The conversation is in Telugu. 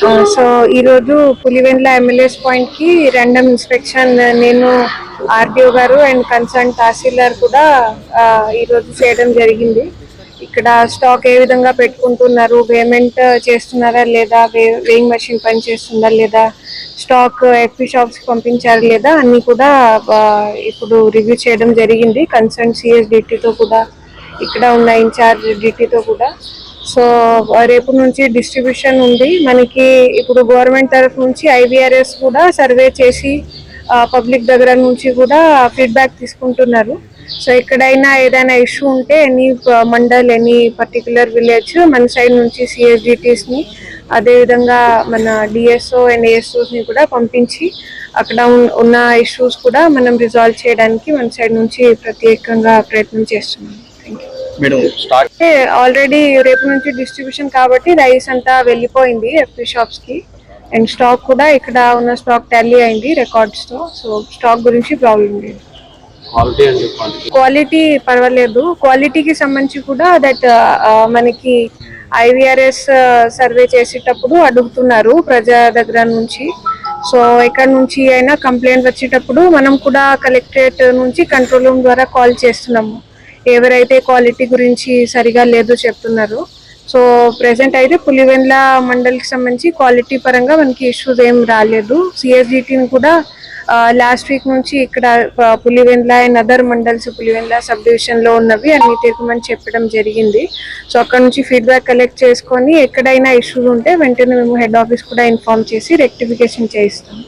సో ఈరోజు పులివెండ్ల ఎమ్మెల్యేస్ పాయింట్కి ర్యాండమ్ ఇన్స్పెక్షన్ నేను ఆర్డీఓ గారు అండ్ కన్సర్న్ తహసీల్దార్ కూడా ఈరోజు చేయడం జరిగింది. ఇక్కడ స్టాక్ ఏ విధంగా పెట్టుకుంటున్నారు? పేమెంట్ చేస్తున్నారా లేదా? వేయింగ్ మెషిన్ పని చేస్తుందా లేదా? స్టాక్ ఎఫ్పి షాప్స్ పంపించారా లేదా? అన్ని కూడా ఇప్పుడు రివ్యూ చేయడం జరిగింది. కన్సర్న్ సిఎస్డిటీతో కూడా ఇక్కడ ఉన్న ఇన్ఛార్జ్ డిటీతో కూడా. సో రేపు నుంచి డిస్ట్రిబ్యూషన్ ఉంది. మనకి ఇప్పుడు గవర్నమెంట్ తరఫు నుంచి ఐబీఆర్ఎస్ కూడా సర్వే చేసి పబ్లిక్ దగ్గర నుంచి కూడా ఫీడ్బ్యాక్ తీసుకుంటున్నారు. సో ఎక్కడైనా ఏదైనా ఇష్యూ ఉంటే any mandal any particular village మన సైడ్ నుంచి సిఎస్డిటీస్ని అదేవిధంగా మన డిఎస్ఓ అండ్ ఏఎస్ఓస్ని కూడా పంపించి అక్కడ ఉన్న ఇష్యూస్ కూడా మనం రిజాల్వ్ చేయడానికి మన సైడ్ నుంచి ప్రత్యేకంగా ప్రయత్నం చేస్తున్నాం. స్టాక్ అంటే ఆల్రెడీ రేపు నుంచి డిస్ట్రిబ్యూషన్ కాబట్టి రైస్ అంతా వెళ్ళిపోయింది ఎఫ్పి షాప్స్కి. అండ్ స్టాక్ కూడా ఇక్కడ ఉన్న స్టాక్ టాలీ అయింది రికార్డ్స్తో సో స్టాక్ గురించి ప్రాబ్లం లేదు. క్వాలిటీ పర్వాలేదు. క్వాలిటీకి సంబంధించి కూడా దట్ మనకి ఐవీఆర్ఎస్ సర్వే చేసేటప్పుడు అడుగుతున్నారు ప్రజా దగ్గర నుంచి. సో ఎక్కడ నుంచి అయినా కంప్లైంట్ వచ్చేటప్పుడు మనం కూడా కలెక్టరేట్ నుంచి కంట్రోల్ రూమ్ ద్వారా కాల్ చేస్తున్నాము. ఎవరైతే క్వాలిటీ గురించి సరిగా లేదు చెప్తున్నారు. సో ప్రెసెంట్ అయితే పులివెండ్ల మండలికి సంబంధించి క్వాలిటీ పరంగా మనకి ఇష్యూస్ ఏం రాలేదు. సిఎస్జిటీని కూడా లాస్ట్ వీక్ నుంచి ఇక్కడ ఆ, Pulivendla and other mandals Pulivendla sub డివిజన్లో ఉన్నవి అన్ని తీర్చమని చెప్పడం జరిగింది. సో అక్కడ నుంచి ఫీడ్బ్యాక్ కలెక్ట్ చేసుకొని ఎక్కడైనా ఇష్యూస్ ఉంటే వెంటనే మేము హెడ్ ఆఫీస్ కూడా ఇన్ఫార్మ్ చేసి రెక్టిఫికేషన్ చేయిస్తాం.